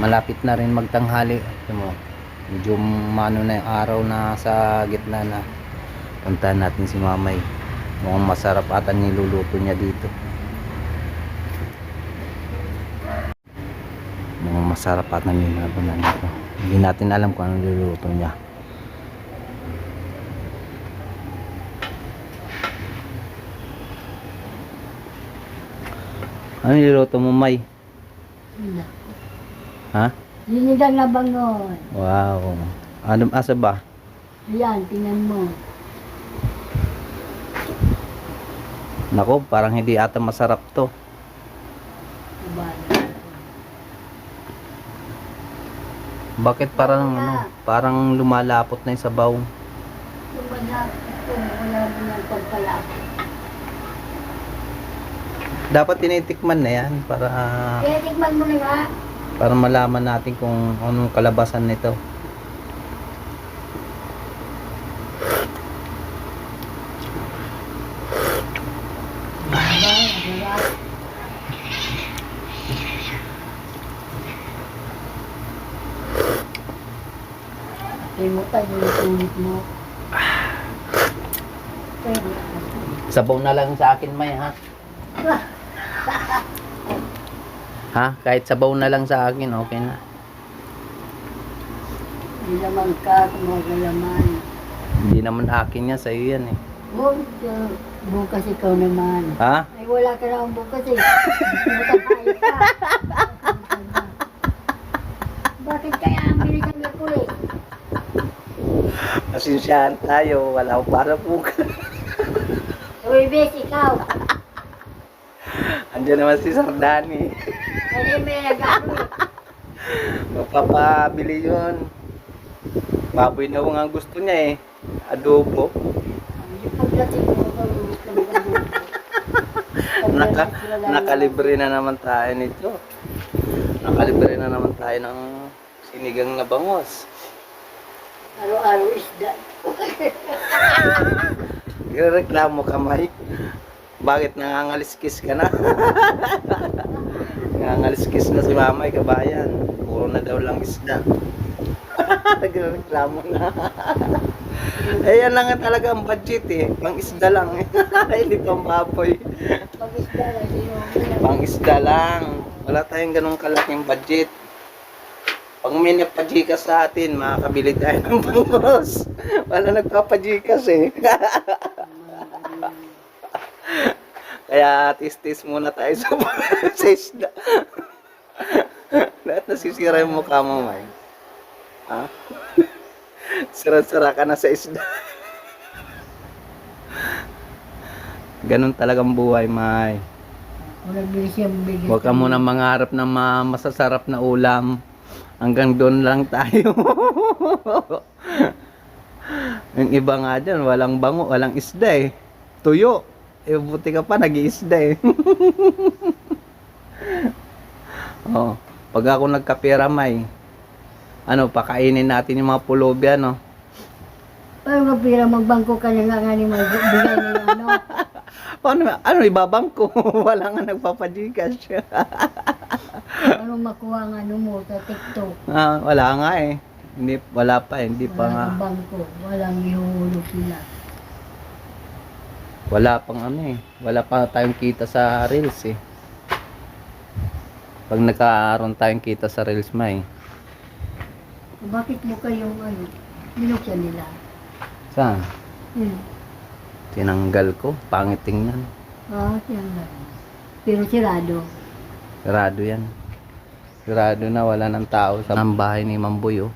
malapit na rin magtanghali. Ito mo medyo mano na yung araw na sa gitna na puntahan natin si mamay. Mukhang masarap ata niluluto niya dito. Mukhang masarap ata niluluto na dito. Hindi natin alam kung anong niluluto niya. Ano niluluto mo May? Ha? Linigang na bangon. Wow. Ano asa ba? Ayan, tingnan mo. Nako, parang hindi ata masarap to. Diba? Bakit parang ano, parang lumalapot na 'yung sabaw? Wala, ito, wala rin ang pagpalapit. Dapat tinitikman na 'yan para Kaya tikman mo na nga. Para malaman natin kung anong kalabasan nito. Limutan yung ulit mo. Sabaw na lang sa akin, May, ha? Ha? Kahit sabaw na lang sa akin, okay na. Hindi naman ka, kumagalaman. Hindi naman akin yan, sa'yo yan eh. Oh, bukas ikaw naman. Ha? Ay, wala ka naman bukas eh. Matakayo ka. Bakit kaya ang niya po eh? Pasensyahan tayo, wala akong para bukas. Uy, bes, ikaw. Andiyan naman si Sardani. Magpapabili yun. Baboy na ang gusto niya eh. Adobo. Naka, nakalibre na naman tayo nito. Nakalibre na naman tayo ng sinigang na bangos. Araw-araw isda. Reklamo ka, May. Bakit nangangaliskis ka na? nangangaliskis na si Mamay, kabayan. Puro na daw lang isda. Nagreklamo na. eh, yan lang talaga ang budget eh. Pang isda lang eh. Hindi pang baboy. Pag isda lang, Pang isda lang. Wala tayong ganong kalaking budget. Pag may nagpajikas sa atin, makakabili tayo ng bangos. Wala nagpapajikas eh. Kaya tis-tis muna tayo sa, sa isda. Lahat nasisira yung mukha mo, May. Ha? Sira-sira ka na sa isda. Ganon talagang buhay, May. Huwag ka muna mangarap ng ma- masasarap na ulam. Hanggang doon lang tayo. Yung iba nga dyan, walang bango, walang isda eh. Tuyo. Eh, buti ka pa, nag-iisda eh. oh, pag ako nagkapera, may, ano, pakainin natin yung mga pulobya, no? Paano ka pira magbangko ka na nga nga ni magbigay yung ano? Paano, ano, ibabang ko? Wala nga nagpapajikas. Ano makuha ang ano mo sa TikTok? ah, wala nga eh. Hindi, wala pa eh. Hindi pa nga. Walang bangko. Walang ihuhulog sila. Wala pang ano eh. Wala pa tayong kita sa Reels eh. Pag nagkaaroon tayong kita sa Reels ma eh. Bakit mo kayong ano? Binuksan nila. Saan? Hmm. Tinanggal ko. Pangit tingnan. Ah, yan lang. Pero sirado. Sarado yan. Sarado na wala ng tao sa ang bahay ni Mamboy oh.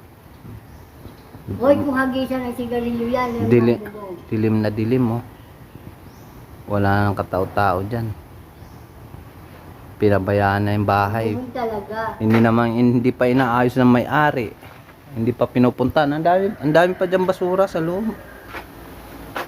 Hoy, kung hagisan ng sigarilyo yan. yung Dili, mabubog. dilim na dilim oh. Wala nang katao-tao dyan. Pinabayaan na yung bahay. Ganun talaga. Hindi naman hindi pa inaayos ng may-ari. Hindi pa pinupunta. Ang dami, ang dami pa diyan basura sa loob.